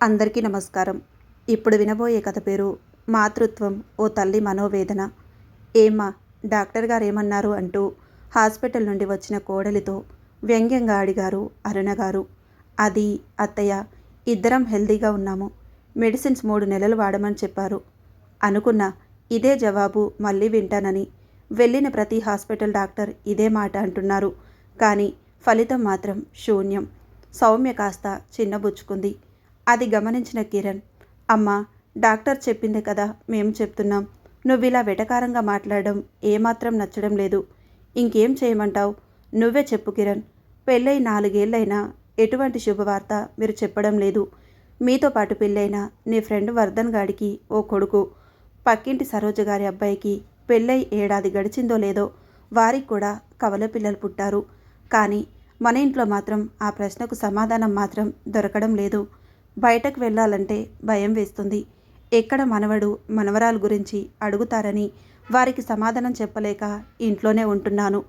అందరికీ నమస్కారం. ఇప్పుడు వినబోయే కథ పేరు మాతృత్వం ఓ తల్లి మనోవేదన. ఏమ్మా డాక్టర్ గారు ఏమన్నారు అంటూ హాస్పిటల్ నుండి వచ్చిన కోడలితో వ్యంగ్యంగా అడిగారు అరుణ గారు. అది అత్తయ్య ఇద్దరం హెల్దీగా ఉన్నాము. మెడిసిన్స్ మూడు నెలలు వాడమని చెప్పారు. అనుకున్న ఇదే జవాబు మళ్ళీ వింటానని. వెళ్ళిన ప్రతి హాస్పిటల్ డాక్టర్ ఇదే మాట అంటున్నారు. కానీ ఫలితం మాత్రం శూన్యం. సౌమ్య కాస్త చిన్నబుచ్చుకుంది. అది గమనించిన కిరణ్ అమ్మా డాక్టర్ చెప్పింది కదా మేము చెప్తున్నాం. నువ్వు ఇలా వెటకారంగా మాట్లాడడం ఏమాత్రం నచ్చడం లేదు. ఇంకేం చేయమంటావు? నువ్వే చెప్పు కిరణ్. పెళ్ళై నాలుగేళ్ళైనా ఎటువంటి శుభవార్త మీరు చెప్పడం లేదు. మీతో పాటు పెళ్ళైన నీ ఫ్రెండ్ వర్ధన్ గాడికి ఓ కొడుకు. పక్కింటి సరోజ గారి అబ్బాయికి పెళ్ళై ఏడాది గడిచిందో లేదో వారికి కూడా కవల పిల్లలు పుట్టారు. కానీ మన ఇంట్లో మాత్రం ఆ ప్రశ్నకు సమాధానం మాత్రం దొరకడం లేదు. బయటకు వెళ్ళాలంటే భయం వేస్తుంది. ఎక్కడ మనవడు మనవరాలు గురించి అడుగుతారని వారికి సమాధానం చెప్పలేక ఇంట్లోనే ఉంటున్నాను.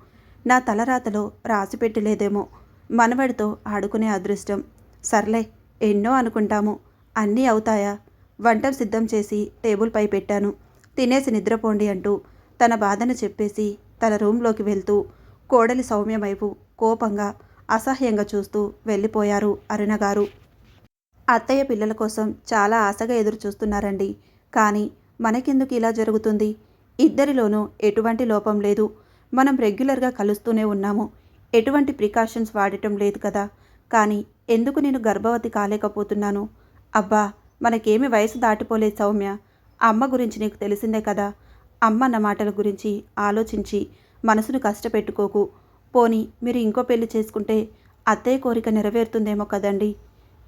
నా తలరాతలో రాసిపెట్టి లేదేమో మనవడితో ఆడుకునే అదృష్టం. సర్లే ఎన్నో అనుకుంటాము. అన్నీ అవుతాయా? వంటలు సిద్ధం చేసి టేబుల్పై పెట్టాను. తినేసి నిద్రపోండి అంటూ తన బాధను చెప్పేసి తన రూంలోకి వెళ్తూ కోడలి సౌమ్య వైపు కోపంగా అసహ్యంగా చూస్తూ వెళ్ళిపోయారు అరుణగారు. అత్తయ్య పిల్లల కోసం చాలా ఆశగా ఎదురు చూస్తున్నారండి కానీ మనకెందుకు ఇలా జరుగుతుంది? ఇద్దరిలోనూ ఎటువంటి లోపం లేదు. మనం రెగ్యులర్గా కలుస్తూనే ఉన్నాము. ఎటువంటి ప్రికాషన్స్ వాడటం లేదు కదా. కానీ ఎందుకు నేను గర్భవతి కాలేకపోతున్నాను? అబ్బా మనకేమి వయసు దాటిపోలేదు సౌమ్య. అమ్మ గురించి నీకు తెలిసిందే కదా. అమ్మన్న మాటల గురించి ఆలోచించి మనసును కష్టపెట్టుకోకు. పోని మీరు ఇంకో పెళ్ళి చేసుకుంటే అత్తయ్య కోరిక నెరవేరుతుందేమో కదండి.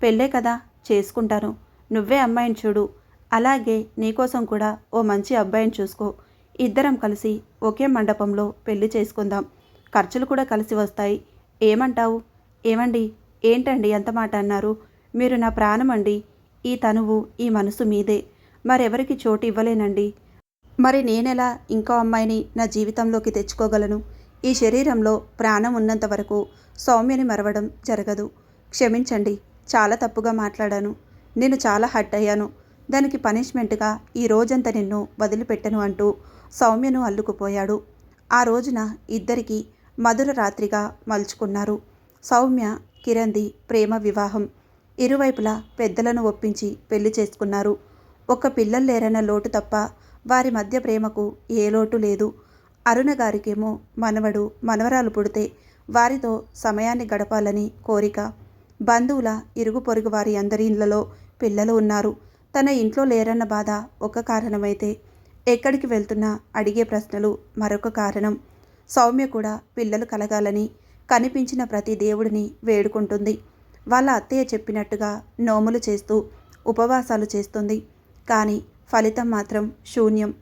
పెళ్ళే కదా. చేసుకుంటాను. నువ్వే అమ్మాయిని చూడు. అలాగే నీకోసం కూడా ఓ మంచి అబ్బాయిని చూసుకో. ఇద్దరం కలిసి ఒకే మండపంలో పెళ్ళి చేసుకుందాం. ఖర్చులు కూడా కలిసి వస్తాయి. ఏమంటావు? ఏమండి? ఏంటండి ఎంత మాట అన్నారు. మీరు నా ప్రాణం అండి ఈ తనువు ఈ మనసు మీదే. మరెవరికి చోటు ఇవ్వలేనండి. మరి నేనెలా ఇంకో అమ్మాయిని నా జీవితంలోకి తెచ్చుకోగలను? ఈ శరీరంలో ప్రాణం ఉన్నంత వరకు సౌమ్యని మరవడం జరగదు. క్షమించండి. చాలా తప్పుగా మాట్లాడాను. నేను చాలా హట్ అయ్యాను. దానికి పనిష్మెంట్గా ఈ రోజంతా నిన్ను వదిలిపెట్టను అంటూ సౌమ్యను అల్లుకుపోయాడు. ఆ రోజున ఇద్దరికి మధుర రాత్రిగా మలుచుకున్నారు. సౌమ్య కిరంది ప్రేమ వివాహం. ఇరువైపులా పెద్దలను ఒప్పించి పెళ్ళి చేసుకున్నారు. ఒక్క పిల్లలు లేరన్న లోటు తప్ప వారి మధ్య ప్రేమకు ఏ లోటు లేదు. అరుణ గారికేమో మనవడు మనవరాలు పుడితే వారితో సమయాన్ని గడపాలని కోరిక. బంధువుల ఇరుగు పొరుగు వారి అందరి ఇళ్ళలో పిల్లలు ఉన్నారు. తన ఇంట్లో లేరన్న బాధ ఒక కారణమైతే ఎక్కడికి వెళ్తున్నా అడిగే ప్రశ్నలు మరొక కారణం. సౌమ్య కూడా పిల్లలు కలగాలని కనిపించిన ప్రతి దేవుడిని వేడుకుంటుంది. వాళ్ళ అత్తయ్య చెప్పినట్టుగా నోములు చేస్తూ ఉపవాసాలు చేస్తుంది. కానీ ఫలితం మాత్రం శూన్యం.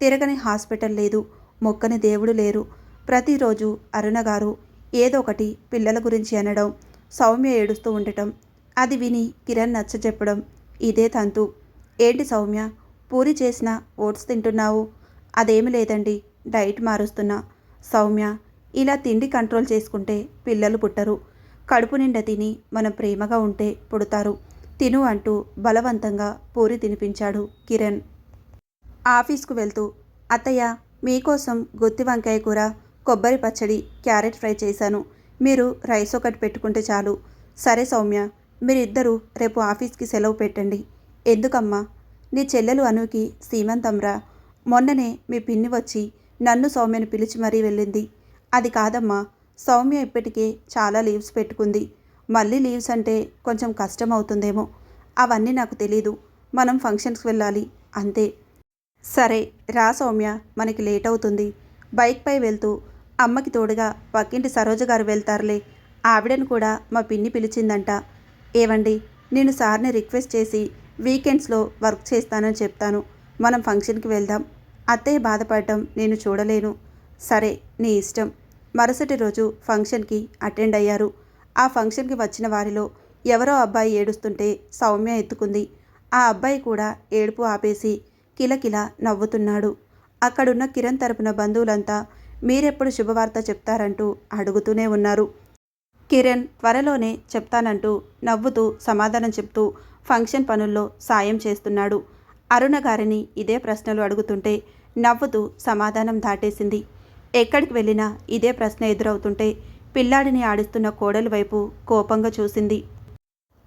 తిరగని హాస్పిటల్ లేదు మొక్కని దేవుడు లేరు. ప్రతిరోజు అరుణ గారు ఏదో ఒకటి పిల్లల గురించి అనడం సౌమ్య ఏడుస్తూ ఉండటం. అది విని కిరణ్ నచ్చ చెప్పడం. ఇదే తంతు. ఏంటి సౌమ్య? పూరి చేసిన ఓట్స్ తింటున్నావు. అదేమి లేదండి. డైట్ మారుస్తున్నా. సౌమ్య ఇలా తిండి కంట్రోల్ చేసుకుంటే పిల్లలు పుట్టరు. కడుపు నిండా తిని మనం ప్రేమగా ఉంటే పుడతారు. తిను అంటూ బలవంతంగా పూరి తినిపించాడు కిరణ్. ఆఫీస్కు వెళ్తూ అత్తయ్య మీకోసం గుత్తి వంకాయ కూర కొబ్బరి పచ్చడి క్యారెట్ ఫ్రై చేశాను. మీరు రైస్ ఒకటి పెట్టుకుంటే చాలు. సరే సౌమ్య మీరిద్దరూ రేపు ఆఫీస్కి సెలవు పెట్టండి. ఎందుకమ్మా? నీ చెల్లెలు అనుకి సీమంతంరా. మొన్ననే మీ పిన్ని వచ్చి నన్ను సౌమ్యను పిలిచి మరీ వెళ్ళింది. అది కాదమ్మా సౌమ్య ఇప్పటికే చాలా లీవ్స్ పెట్టుకుంది. మళ్ళీ లీవ్స్ అంటే కొంచెం కష్టం అవుతుందేమో అవన్నీ నాకు తెలీదు. మనం ఫంక్షన్స్కి వెళ్ళాలి. అంతే. సరే రా సౌమ్య మనకి లేట్ అవుతుంది. బైక్పై వెళ్తూ అమ్మకి తోడుగా పక్కింటి సరోజ గారు వెళ్తారులే. ఆవిడను కూడా మా పిన్ని పిలిచిందంట. ఏవండి నేను సార్ని రిక్వెస్ట్ చేసి వీకెండ్స్లో వర్క్ చేస్తానని చెప్తాను. మనం ఫంక్షన్కి వెళ్దాం. అత్తయ్య బాధపడటం నేను చూడలేను. సరే నీ ఇష్టం. మరుసటి రోజు ఫంక్షన్కి అటెండ్ అయ్యారు. ఆ ఫంక్షన్కి వచ్చిన వారిలో ఎవరో అబ్బాయి ఏడుస్తుంటే సౌమ్య ఎత్తుకుంది. ఆ అబ్బాయి కూడా ఏడుపు ఆపేసి కిలకిల నవ్వుతున్నాడు. అక్కడున్న కిరణ్ తరపున బంధువులంతా మీరెప్పుడు శుభవార్త చెప్తారంటూ అడుగుతూనే ఉన్నారు. కిరణ్ త్వరలోనే చెప్తానంటూ నవ్వుతూ సమాధానం చెప్తూ ఫంక్షన్ పనుల్లో సాయం చేస్తున్నాడు. అరుణ గారిని ఇదే ప్రశ్నలు అడుగుతుంటే నవ్వుతూ సమాధానం దాటేసింది. ఎక్కడికి వెళ్ళినా ఇదే ప్రశ్న ఎదురవుతుంటే పిల్లాడిని ఆడిస్తున్న కోడలి వైపు కోపంగా చూసింది.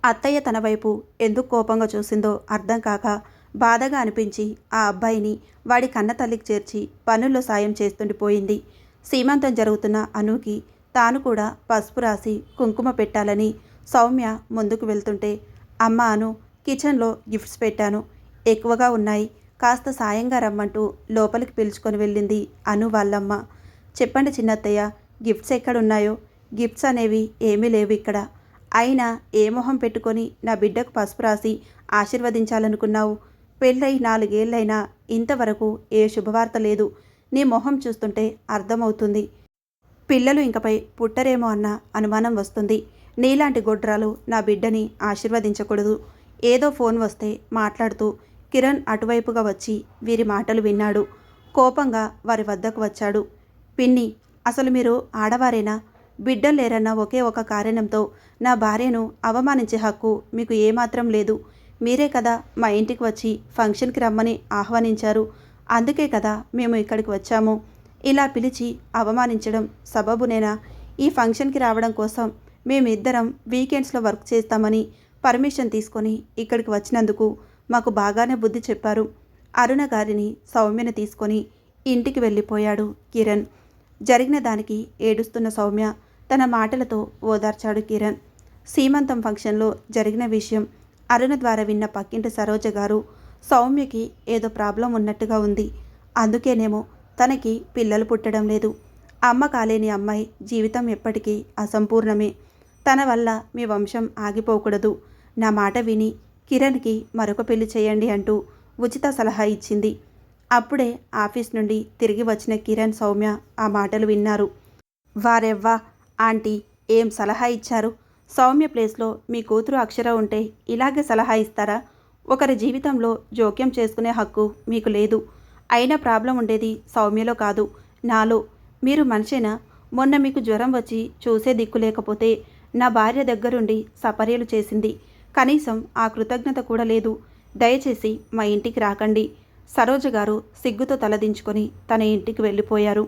అత్తయ్య తన వైపు ఎందుకు కోపంగా చూసిందో అర్థం కాక బాధగా అనిపించి ఆ అబ్బాయిని వాడి కన్న తల్లికి చేర్చి పనుల్లో సాయం చేస్తుండిపోయింది. సీమంతం జరుగుతున్న అనుకి తాను కూడా పసుపు రాసి కుంకుమ పెట్టాలని సౌమ్య ముందుకు వెళ్తుంటే అమ్మ అను కిచెన్లో గిఫ్ట్స్ పెట్టాను. ఎక్కువగా ఉన్నాయి. కాస్త సాయంగా రమ్మంటూ లోపలికి పిలుచుకొని వెళ్ళింది అను వాళ్ళమ్మ. చెప్పండి చిన్నత్తయ్య గిఫ్ట్స్ ఎక్కడున్నాయో? గిఫ్ట్స్ అనేవి ఏమీ లేవు ఇక్కడ. అయినా ఏ మొహం పెట్టుకొని నా బిడ్డకు పసుపు రాసి ఆశీర్వదించాలనుకున్నావు? పెళ్ళై నాలుగేళ్ళైనా ఇంతవరకు ఏ శుభవార్త లేదు. నీ మొహం చూస్తుంటే అర్థమవుతుంది. పిల్లలు ఇంకపై పుట్టరేమో అన్న అనుమానం వస్తుంది. నీలాంటి గొడ్రాలు నా బిడ్డని ఆశీర్వదించకూడదు. ఏదో ఫోన్ వస్తే మాట్లాడుతూ కిరణ్ అటువైపుగా వచ్చి వీరి మాటలు విన్నాడు. కోపంగా వారి వద్దకు వచ్చాడు. పిన్ని అసలు మీరు ఆడవారేనా? బిడ్డలు లేరన్న ఒకే ఒక కారణంతో నా భార్యను అవమానించే హక్కు మీకు ఏమాత్రం లేదు. మీరే కదా మా ఇంటికి వచ్చి ఫంక్షన్కి రమ్మని ఆహ్వానించారు. అందుకే కదా మేము ఇక్కడికి వచ్చాము. ఇలా పిలిచి అవమానించడం సబబునేనా? ఈ ఫంక్షన్కి రావడం కోసం మేమిద్దరం వీకెండ్స్లో వర్క్ చేస్తామని పర్మిషన్ తీసుకొని ఇక్కడికి వచ్చినందుకు మాకు బాగానే బుద్ధి చెప్పారు. అరుణ గారిని సౌమ్యను తీసుకొని ఇంటికి వెళ్ళిపోయాడు కిరణ్. జరిగిన దానికి ఏడుస్తున్న సౌమ్య తన మాటలతో ఓదార్చాడు కిరణ్. సీమంతం ఫంక్షన్లో జరిగిన విషయం అరుణ ద్వారా విన్న పక్కింటి సరోజ గారు సౌమ్యకి ఏదో ప్రాబ్లం ఉన్నట్టుగా ఉంది. అందుకేనేమో తనకి పిల్లలు పుట్టడం లేదు. అమ్మ కాలేని అమ్మాయి జీవితం ఎప్పటికీ అసంపూర్ణమే. తన వల్ల మీ వంశం ఆగిపోకూడదు. నా మాట విని కిరణ్కి మరొక పెళ్ళి చేయండి అంటూ ఉచిత సలహా ఇచ్చింది. అప్పుడే ఆఫీస్ నుండి తిరిగి వచ్చిన కిరణ్ సౌమ్య ఆ మాటలు విన్నారు. వారెవ్వా ఆంటీ ఏం సలహా ఇచ్చారు? సౌమ్య ప్లేస్లో మీ కూతురు అక్షర ఉంటే ఇలాగే సలహా ఇస్తారా? ఒకరి జీవితంలో జోక్యం చేసుకునే హక్కు మీకు లేదు. అయినా ప్రాబ్లం ఉండేది సౌమ్యలో కాదు నాలో. మీరు మనిషేనా? మొన్న మీకు జ్వరం వచ్చి చూసే దిక్కు లేకపోతే నా భార్య దగ్గరుండి సపర్యలు చేసింది. కనీసం ఆ కృతజ్ఞత కూడా లేదు. దయచేసి మా ఇంటికి రాకండి. సరోజ గారు సిగ్గుతో తలదించుకొని తన ఇంటికి వెళ్ళిపోయారు.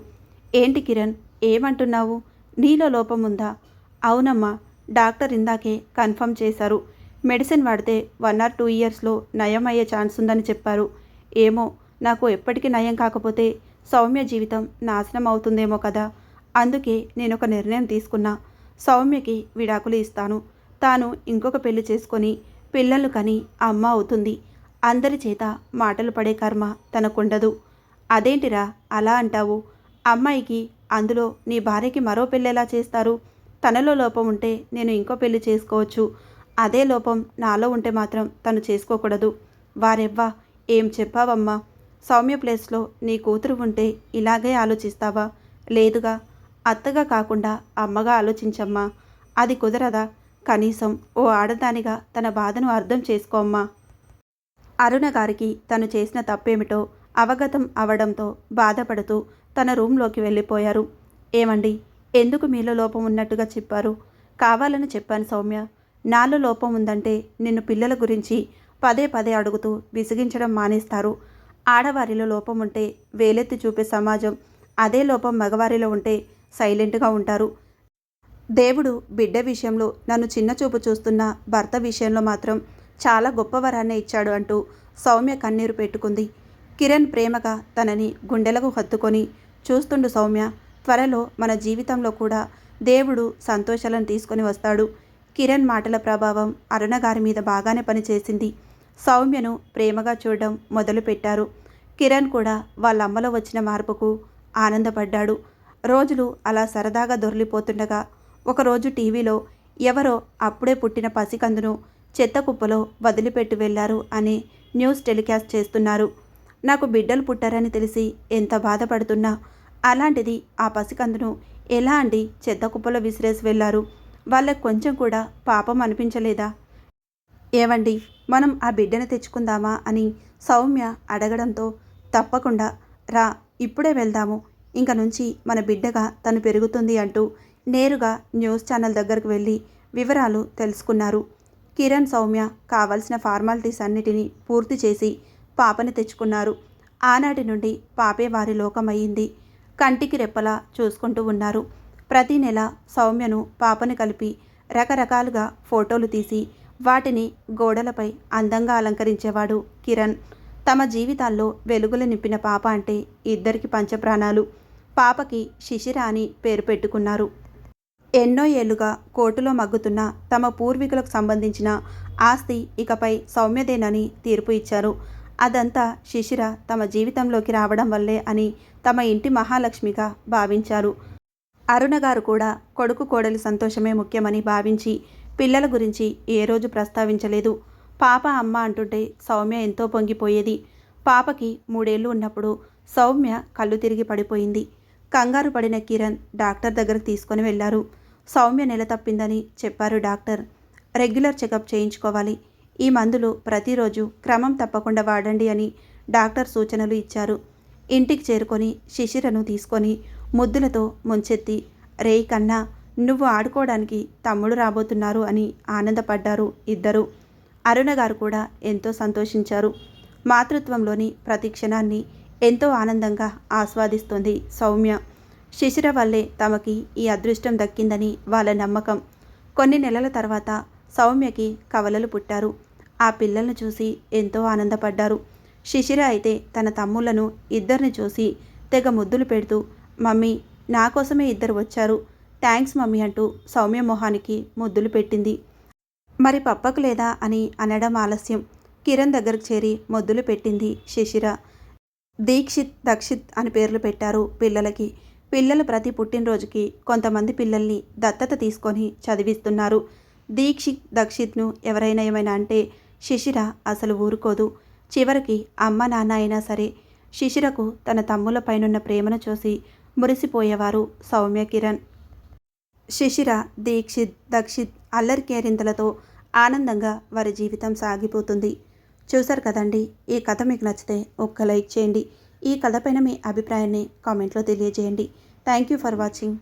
ఏంటి కిరణ్? ఏమంటున్నావు? నీలో లోపం ఉందా? అవునమ్మా డాక్టర్ ఇందాకే కన్ఫర్మ్ చేశారు. మెడిసిన్ వాడితే వన్ ఆర్ టూ ఇయర్స్లో నయం అయ్యే ఛాన్స్ ఉందని చెప్పారు. ఏమో నాకు ఎప్పటికీ నయం కాకపోతే సౌమ్య జీవితం నాశనం అవుతుందేమో కదా. అందుకే నేను ఒక నిర్ణయం తీసుకున్నా. సౌమ్యకి విడాకులు ఇస్తాను. తాను ఇంకొక పెళ్ళి చేసుకొని పిల్లలు కని అమ్మ అవుతుంది. అందరి చేత మాటలు పడే కర్మ తనకుండదు. అదేంటిరా అలా అంటావు? అమ్మాయికి అందులో నీ భార్యకి మరో పెళ్ళెలా చేస్తారు? తనలో లోపం ఉంటే నేను ఇంకో పెళ్ళి చేసుకోవచ్చు. అదే లోపం నాలో ఉంటే మాత్రం తను చేసుకోకూడదు. వారెవ్వా ఏం చెప్పావమ్మా? సౌమ్య ప్లేస్లో నీ కూతురు ఉంటే ఇలాగే ఆలోచిస్తావా? లేదుగా అత్తగా కాకుండా అమ్మగా ఆలోచించమ్మా. అది కుదరదా? కనీసం ఓ ఆడదానిగా తన బాధను అర్థం చేసుకోమ్మా అరుణ గారికి తను చేసిన తప్పేమిటో అవగతం అవడంతో బాధపడుతూ తన రూంలోకి వెళ్ళిపోయారు. ఏమండి? ఎందుకు మీలో లోపం ఉన్నట్టుగా చెప్పారు? కావాలని చెప్పాను సౌమ్య. నాలో లోపం ఉందంటే నిన్ను పిల్లల గురించి పదే పదే అడుగుతూ విసిగించడం మానేస్తారు. ఆడవారిలో లోపం ఉంటే వేలెత్తి చూపే సమాజం అదే లోపం మగవారిలో ఉంటే సైలెంట్గా ఉంటారు. దేవుడు బిడ్డ విషయంలో నన్ను చిన్నచూపు చూస్తున్న భర్త విషయంలో మాత్రం చాలా గొప్ప వరాన్నే ఇచ్చాడు అంటూ సౌమ్య కన్నీరు పెట్టుకుంది. కిరణ్ ప్రేమగా తనని గుండెలకు హత్తుకొని చూస్తుండు సౌమ్య. త్వరలో మన జీవితంలో కూడా దేవుడు సంతోషాలను తీసుకొని వస్తాడు. కిరణ్ మాటల ప్రభావం అరుణ గారి మీద బాగానే పనిచేసింది. సౌమ్యను ప్రేమగా చూడడం మొదలుపెట్టారు. కిరణ్ కూడా వాళ్ళ అమ్మలో వచ్చిన మార్పుకు ఆనందపడ్డాడు. రోజులు అలా సరదాగా దొరిలిపోతుండగా ఒకరోజు టీవీలో ఎవరో అప్పుడే పుట్టిన పసికందును చెత్త కుప్పలో వదిలిపెట్టి వెళ్ళారు అని న్యూస్ టెలికాస్ట్ చేస్తున్నారు. నాకు బిడ్డలు పుట్టారని తెలిసి ఎంత బాధపడుతున్నా అలాంటిది ఆ పసికందును ఎలా అండి చెత్త కుప్పలో విసిరేసి వెళ్ళారు? వాళ్ళకు కొంచెం కూడా పాపం అనిపించలేదా? ఏవండి మనం ఆ బిడ్డను తెచ్చుకుందామా అని సౌమ్య అడగడంతో తప్పకుండా రా ఇప్పుడే వెళ్దాము. ఇంక నుంచి మన బిడ్డగా తను పెరుగుతుంది అంటూ నేరుగా న్యూస్ ఛానల్ దగ్గరకు వెళ్ళి వివరాలు తెలుసుకున్నారు. కిరణ్ సౌమ్య కావలసిన ఫార్మాలిటీస్ అన్నిటినీ పూర్తి చేసి పాపని తెచ్చుకున్నారు. ఆనాటి నుండి పాపే వారి లోకమయ్యింది. కంటికి రెప్పలా చూసుకుంటూ ఉన్నారు. ప్రతి నెల సౌమ్యను పాపను కలిపి రకరకాలుగా ఫోటోలు తీసి వాటిని గోడలపై అందంగా అలంకరించేవాడు కిరణ్. తమ జీవితాల్లో వెలుగులు నింపిన పాప అంటే ఇద్దరికి పంచప్రాణాలు. పాపకి శిశిర అని పేరు పెట్టుకున్నారు. ఎన్నో ఏళ్ళుగా కోర్టులో మగ్గుతున్న తమ పూర్వీకులకు సంబంధించిన ఆస్తి ఇకపై సౌమ్యదేనని తీర్పు ఇచ్చారు. అదంతా శిశిర తమ జీవితంలోకి రావడం వల్లే అని తమ ఇంటి మహాలక్ష్మిగా భావించారు. అరుణ గారు కూడా కొడుకు కోడలి సంతోషమే ముఖ్యమని భావించి పిల్లల గురించి ఏ రోజు ప్రస్తావించలేదు. పాప అమ్మ అంటుంటే సౌమ్య ఎంతో పొంగిపోయేది. పాపకి మూడేళ్ళు ఉన్నప్పుడు సౌమ్య కళ్ళు తిరిగి పడిపోయింది. కంగారు పడిన కిరణ్ డాక్టర్ దగ్గరకు తీసుకొని వెళ్ళారు. సౌమ్య నెల తప్పిందని చెప్పారు డాక్టర్. రెగ్యులర్ చెకప్ చేయించుకోవాలి. ఈ మందులు ప్రతిరోజు క్రమం తప్పకుండా వాడండి అని డాక్టర్ సూచనలు ఇచ్చారు. ఇంటికి చేరుకొని శిశిరను తీసుకొని ముద్దులతో ముంచెత్తి రేయ్ కన్నా నువ్వు ఆడుకోవడానికి తమ్ముడు రాబోతున్నారు అని ఆనందపడ్డారు ఇద్దరు. అరుణ గారు కూడా ఎంతో సంతోషించారు. మాతృత్వంలోని ప్రతి క్షణాన్ని ఎంతో ఆనందంగా ఆస్వాదిస్తుంది సౌమ్య. శిశిర వల్లే తమకి ఈ అదృష్టం దక్కిందని వాళ్ళ నమ్మకం. కొన్ని నెలల తర్వాత సౌమ్యకి కవలలు పుట్టారు. ఆ పిల్లల్ని చూసి ఎంతో ఆనందపడ్డారు. శిశిర అయితే తన తమ్ముళ్ళను ఇద్దరిని చూసి తెగ ముద్దులు పెడుతూ మమ్మీ నా కోసమే ఇద్దరు వచ్చారు. థ్యాంక్స్ మమ్మీ అంటూ సౌమ్య మొహానికి ముద్దులు పెట్టింది. మరి పప్పకు లేదా అని అనడం ఆలస్యం. కిరణ్ దగ్గరకు చేరి ముద్దులు పెట్టింది శిశిర. దీక్షిత్ దక్షిత్ అని పేర్లు పెట్టారు పిల్లలకి. పిల్లలు ప్రతి పుట్టినరోజుకి కొంతమంది పిల్లల్ని దత్తత తీసుకొని చదివిస్తున్నారు. దీక్షిత్ దక్షిత్ను ఎవరైనా ఏమైనా అంటే శిశిర అసలు ఊరుకోదు. చివరికి అమ్మ నాన్న అయినా సరే శిశిరకు తన తమ్ములపైనున్న ప్రేమను చూసి మురిసిపోయేవారు సౌమ్య కిరణ్. శిశిర దీక్షిత్ దక్షిత్ అల్లరి కేరింతలతో ఆనందంగా వారి జీవితం సాగిపోతుంది. చూశారు కదండి ఈ కథ మీకు నచ్చితే ఒక్క లైక్ చేయండి. ఈ కథ పైన మీ అభిప్రాయాన్ని కామెంట్లో తెలియజేయండి. Thank you for watching.